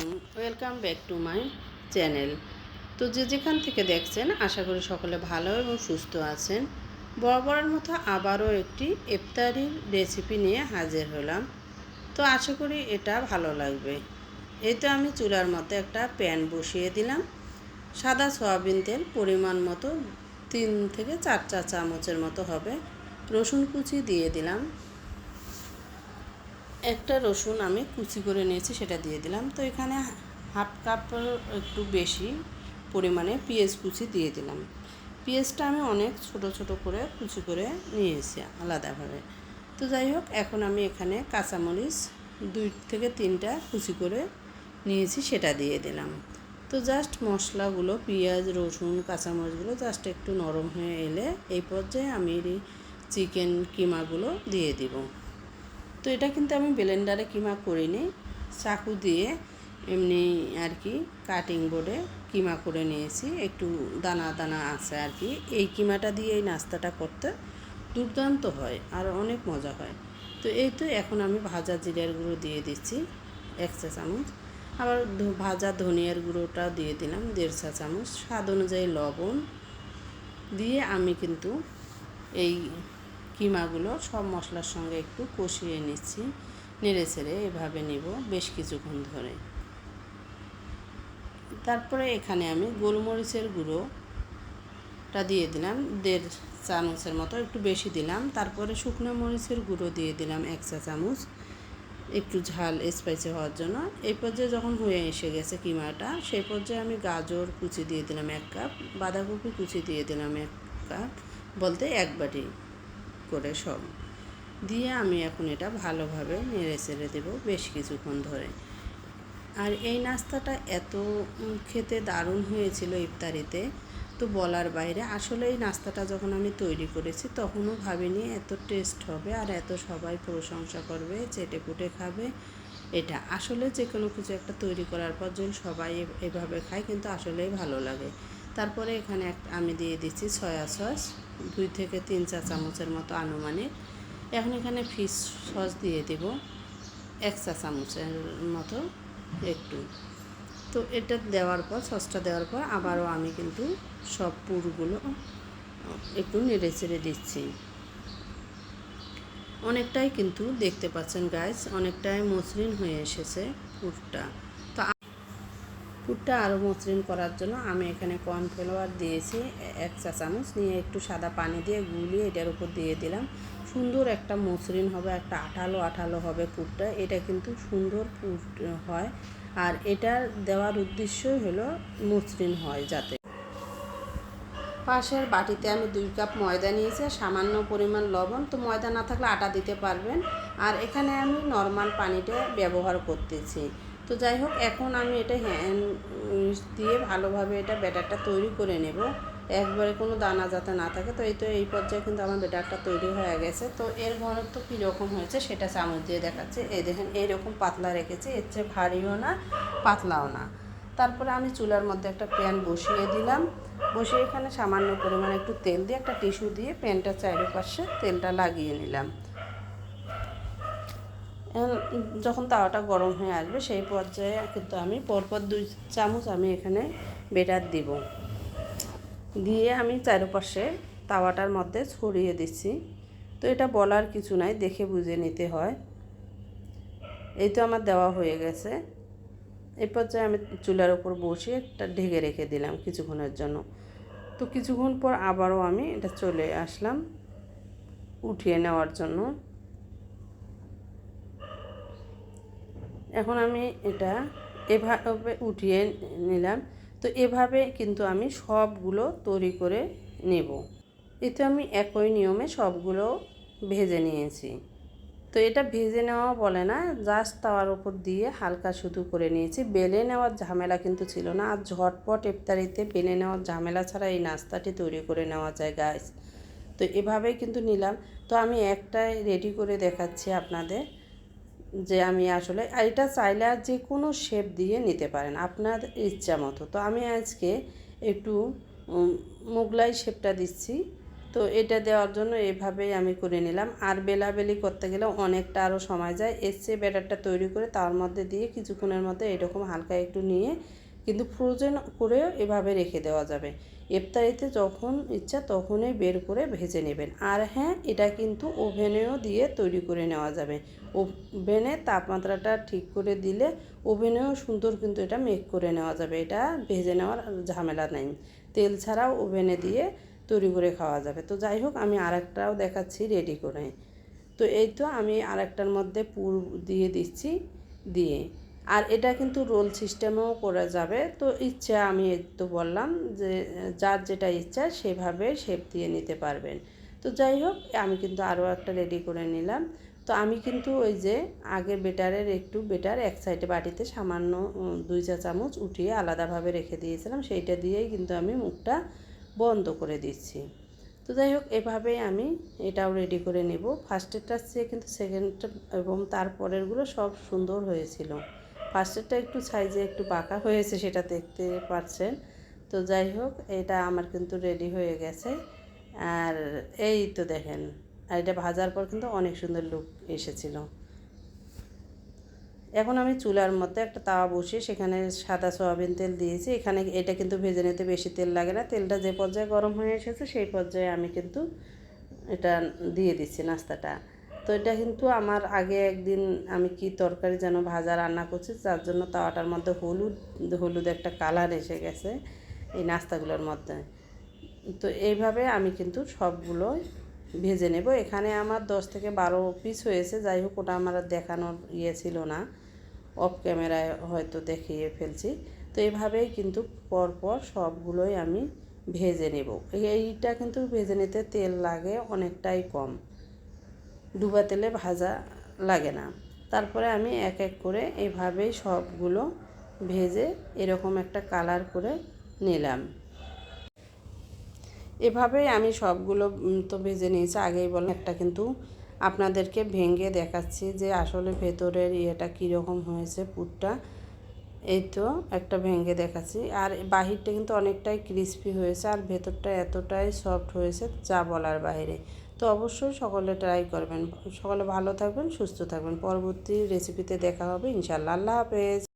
আলাইকুম welcome back to my channel. তো যে যেখান থেকে দেখছেন, আশা করি সকলে ভালো এবং সুস্থ আছেন। বরাবরের মতো আবারও একটি ইফতারির রেসিপি নিয়ে হাজির হলাম। তো আশা করি এটা ভালো লাগবে। এই তো আমি চুলার মধ্যে একটা প্যান বসিয়ে দিলাম। সাদা সয়াবিন তেল পরিমাণ মতো, তিন থেকে চার চা চামচের মতো হবে। রসুন কুচি দিয়ে দিলাম। একটা রসুন আমি কুচি করে নিয়েছি, সেটা দিয়ে দিলাম। তো এখানে হাফ কাপ একটু বেশি পরিমাণে পেঁয়াজ কুচি দিয়ে দিলাম। পেঁয়াজটা আমি অনেক ছোট ছোট করে কুচি করে নিয়েছি আলাদাভাবে। তো যাই হোক, এখন আমি এখানে কাঁচামরিচ দুই থেকে তিনটা কুচি করে নিয়েছি, সেটা দিয়ে দিলাম। তো জাস্ট মশলাগুলো, পেঁয়াজ, রসুন, কাঁচামরিচগুলো জাস্ট একটু নরম হয়ে এলে এই পর্যায়ে আমি চিকেন কিমাগুলো দিয়ে দিব। তো এটা কিন্তু আমি ব্লেন্ডারে কিমা করিনি। চাকু দিয়ে এমনি আর কি কাটিং বোর্ডে কিমা করে নিয়েছি। একটু দানা দানা আছে আর কি। এই কিমাটা দিয়ে এই নাস্তাটা করতে দুর্দান্ত হয় আর অনেক মজা হয়। তো এই তো এখন আমি ভাজা জিরার গুঁড়ো দিয়ে দিচ্ছি, এক চা চামচ। আবার ভাজা ধনিয়ার গুঁড়োটাও দিয়ে দিলাম, দেড় চা চামচ। স্বাদ অনুযায়ী লবণ দিয়ে আমি কিন্তু এই কিমাগুলো সব মশলার সঙ্গে একটু কষিয়ে নিচ্ছি। নেড়ে ছেড়ে এভাবে নিব বেশ কিছুক্ষণ ধরে। তারপরে এখানে আমি গোলমরিচের গুঁড়োটা দিয়ে দিলাম। দেড় চামচের মতো একটু বেশি দিলাম। তারপরে শুকনো মরিচের গুঁড়ো দিয়ে দিলাম এক চা চামচ। একটু ঝাল স্পাইসি হওয়ার জন্য। এই পর্যায়ে যখন হয়ে এসে গেছে কিমাটা সেই পর্যায়ে আমি গাজর কুচি দিয়ে দিলাম এক কাপ, বাঁধাকপি কুচি দিয়ে দিলাম এক কাপ, বলতে এক বাটি। করে সব। দিয়ে আমি এখন এটা ভালোভাবে নেড়ে চেড়ে দেবো বেশ কিছুক্ষণ ধরে। আর এই নাস্তাটা এত খেতে দারুণ হয়েছিল ইফতারিতে, তো বলার বাইরে আসলে এই নাস্তাটা যখন আমি তৈরি করেছি তখনও ভাবিনি এত টেস্ট হবে আর এত সবাই প্রশংসা করবে চেটে পুটে খাবে এটা। আসলে যে কোনো কিছু একটা তৈরি করার পর যখন সবাই এভাবে খায় কিন্তু আসলেই ভালো লাগে। তারপরে এখানে আমি দিয়ে দিচ্ছি সয়া সস, দুই থেকে তিন চা চামচের মতো আনুমানিক। এখন এখানে ফিশ সস দিয়ে দেব, এক চা চামচের মতো একটু। তো এটা দেওয়ার পর, সসটা দেওয়ার পর আবারও আমি কিন্তু সব পুরগুলো একটু নেড়ে চেড়ে দিচ্ছি। অনেকটাই কিন্তু দেখতে পাচ্ছেন গাইস অনেকটাই মসৃণ হয়ে এসেছে পুরটা। পুরটা আরও মসৃণ করার জন্য আমি এখানে কর্নফ্লাওয়ার দিয়েছি, এক চা চামচ। নিয়ে একটু সাদা পানি দিয়ে গুলিয়ে এটার উপর দিয়ে দিলাম। সুন্দর একটা মসৃণ হবে, একটা আঠালো আঠালো হবে পুরটা এটা কিন্তু সুন্দর পুর হয়। আর এটার দেওয়ার উদ্দেশ্যই হলো মসৃণ হয় যাতে। পাশের বাটিতে আমি দুই কাপ ময়দা নিয়েছি সামান্য পরিমাণ লবণ। তো ময়দা না থাকলে আটা দিতে পারবেন। আর এখানে আমি নর্মাল পানিটা ব্যবহার করতেছি। তো যাই হোক, এখন আমি এটা হ্যান্ড দিয়ে ভালোভাবে এটা ব্যাটারটা তৈরি করে নেব। একবারে কোনো দানা যাতে না থাকে, তো এই তো এই পর্যায়ে কিন্তু আমার ব্যাটারটা তৈরি হয়ে গেছে। তো এর ঘনত্ব কীরকম হয়েছে সেটা চামচ দিয়ে দেখাচ্ছে। এই দেখেন, এইরকম পাতলা রেখেছি, এর চেয়ে ভারীও না, পাতলাও না। তারপরে আমি চুলার মধ্যে একটা প্যান বসিয়ে দিলাম। বসিয়ে এখানে সামান্য পরিমাণে একটু তেল দিয়ে, একটা টিস্যু দিয়ে প্যানটা চারিপাশে তেলটা লাগিয়ে নিলাম। যখন তাওয়াটা গরম হয়ে আসবে, সেই পর্যায়ে কিন্তু আমি পরপর দুই চামচ আমি এখানে বেটার দিব। দিয়ে আমি চারপাশে তাওয়াটার মধ্যে ছড়িয়ে দিচ্ছি। তো এটা বলার কিছু নাই, দেখে বুঝে নিতে হয়। এই তো আমার দেওয়া হয়ে গেছে। এই পর্যায়ে আমি চুলার উপর বসিয়ে একটা ঢেকে রেখে দিলাম কিছুক্ষণের জন্য। তো কিছুক্ষণ পর আবারও আমি এটা চলে আসলাম উঠিয়ে নেওয়ার জন্য। এখন আমি এটা এভাবে উঠিয়ে নিলাম। তো এভাবে কিন্তু আমি সবগুলো তৈরি করে নেব। এতে আমি একই নিয়মে সবগুলো ভেজে নিয়েছি। তো এটা ভেজে নেওয়া বলে না জাস্ট তাওয়ার উপর দিয়ে হালকা শুধু করে নিয়েছি। বেলে নেওয়ার ঝামেলা কিন্তু ছিল না। আর ঝটপট ইফতারিতে বেলে নেওয়ার ঝামেলা ছাড়া এই নাস্তাটি তৈরি করে নেওয়া যায় গাছ তো এভাবেই কিন্তু নিলাম। তো আমি একটাই রেডি করে দেখাচ্ছি আপনাদের। যে আমি আসলে এটা চাইলে আর যে কোনো শেপ দিয়ে নিতে পারেন, আপনার ইচ্ছা মতো। তো আমি আজকে একটু মোগলাই শেপটা দিচ্ছি। তো এটা দেওয়ার জন্য এভাবেই আমি করে নিলাম। আর বেলাবেলি করতে গেলে অনেকটা আরও সময় যায়। এসে ব্যাটারটা তৈরি করে তার মধ্যে দিয়ে কিছুক্ষণের মধ্যে এরকম হালকা একটু নিয়ে কিন্তু ফ্রোজেন করেও এভাবে রেখে দেওয়া যাবে। ইফতারিতে যখন ইচ্ছা তখনই বের করে ভেজে নেবেন। আর হ্যাঁ এটা কিন্তু ওভেনেও দিয়ে তৈরি করে নেওয়া যাবে। ওভেনে তাপমাত্রাটা ঠিক করে দিলে ওভেনেও সুন্দর কিন্তু এটা মেক করে নেওয়া যাবে। এটা ভেজে নেওয়ার ঝামেলা নেই। তেল ছাড়াও ওভেনে দিয়ে তৈরি করে খাওয়া যাবে। তো যাই হোক, আমি আরেকটাও দেখাচ্ছি রেডি করে। তো এই তো আমি আরেকটার মধ্যে পুর দিয়ে দিচ্ছি, দিয়ে আর এটা কিন্তু রোল সিস্টেমেও করা যাবে। তো ইচ্ছা আমি তো বললাম যে, যার যেটা ইচ্ছা সেভাবে শেপ দিয়ে নিতে পারবেন। তো যাই হোক, আমি কিন্তু আরও একটা রেডি করে নিলাম। তো আমি কিন্তু ওই যে আগের বেটারের একটু বেটার এক সাইডে বাটিতে সামান্য দুই চা চামচ উঠিয়ে আলাদাভাবে রেখে দিয়েছিলাম। সেইটা দিয়েই কিন্তু আমি মুখটা বন্ধ করে দিচ্ছি। তো যাই হোক এভাবেই আমি এটাও রেডি করে নেব। ফার্স্টেরটার চেয়ে কিন্তু সেকেন্ডটা এবং তারপরেরগুলো সব সুন্দর হয়েছিল। ফার্স্টেরটা একটু সাইজে একটু বাঁকা হয়েছে, সেটা দেখতে পাচ্ছেন তো যাই হোক, এটা আমার কিন্তু রেডি হয়ে গেছে। আর এই তো দেখেন, আর এটা ভাজার পর কিন্তু অনেক সুন্দর লুক এসেছিল। এখন আমি চুলার মধ্যে একটা তাওয়া বসিয়ে সেখানে সাদা সয়াবিন তেল দিয়েছি। এখানে এটা কিন্তু ভেজে নিতে বেশি তেল লাগে না। তেলটা যে পর্যায়ে গরম হয়ে এসেছে, সেই পর্যায়ে আমি কিন্তু এটা দিয়ে দিচ্ছি নাস্তাটা। তো এটা কিন্তু আমার আগে একদিন আমি কি তরকারি যেন ভাজা রান্না করছি যার জন্য তাওয়াটার মধ্যে হলুদ হলুদ একটা কালার এসে গেছে এই নাস্তাগুলোর মধ্যে। তো এইভাবে আমি কিন্তু সবগুলো ভেজে নেব। এখানে আমার দশ থেকে বারো পিস হয়েছে, যাই হোক ওটা আমার দেখানোর ইয়ে ছিল না। অফ ক্যামেরায় হয়তো দেখিয়ে ফেলছি। তো এইভাবেই কিন্তু পরপর সবগুলোই আমি ভেজে নেব। এইটা কিন্তু ভেজে নিতে তেল লাগে অনেকটাই কম। ডুবা তেলে ভাজা লাগে না। তারপরে আমি এক এক করে এভাবেই সবগুলো ভেজে এরকম একটা কালার করে নিলাম। এভাবেই আমি সবগুলো তো ভেজে নিয়েছি। আগেই বললাম, একটা কিন্তু আপনাদেরকে ভেঙে দেখাচ্ছি যে আসলে ভেতরের ইয়েটা কীরকম হয়েছে পুরটা। এই তো একটা ভেঙে দেখাচ্ছি। আর বাহিরটা কিন্তু অনেকটাই ক্রিস্পি হয়েছে আর ভেতরটা এতটাই সফট হয়েছে যা বলার বাইরে। তো অবশ্যই সকলে ট্রাই করবেন। সকলে ভালো থাকবেন, সুস্থ থাকবেন। পরবর্তী রেসিপিতে দেখা হবে। ইনশাল্লাহ আল্লাহ হাফেজ।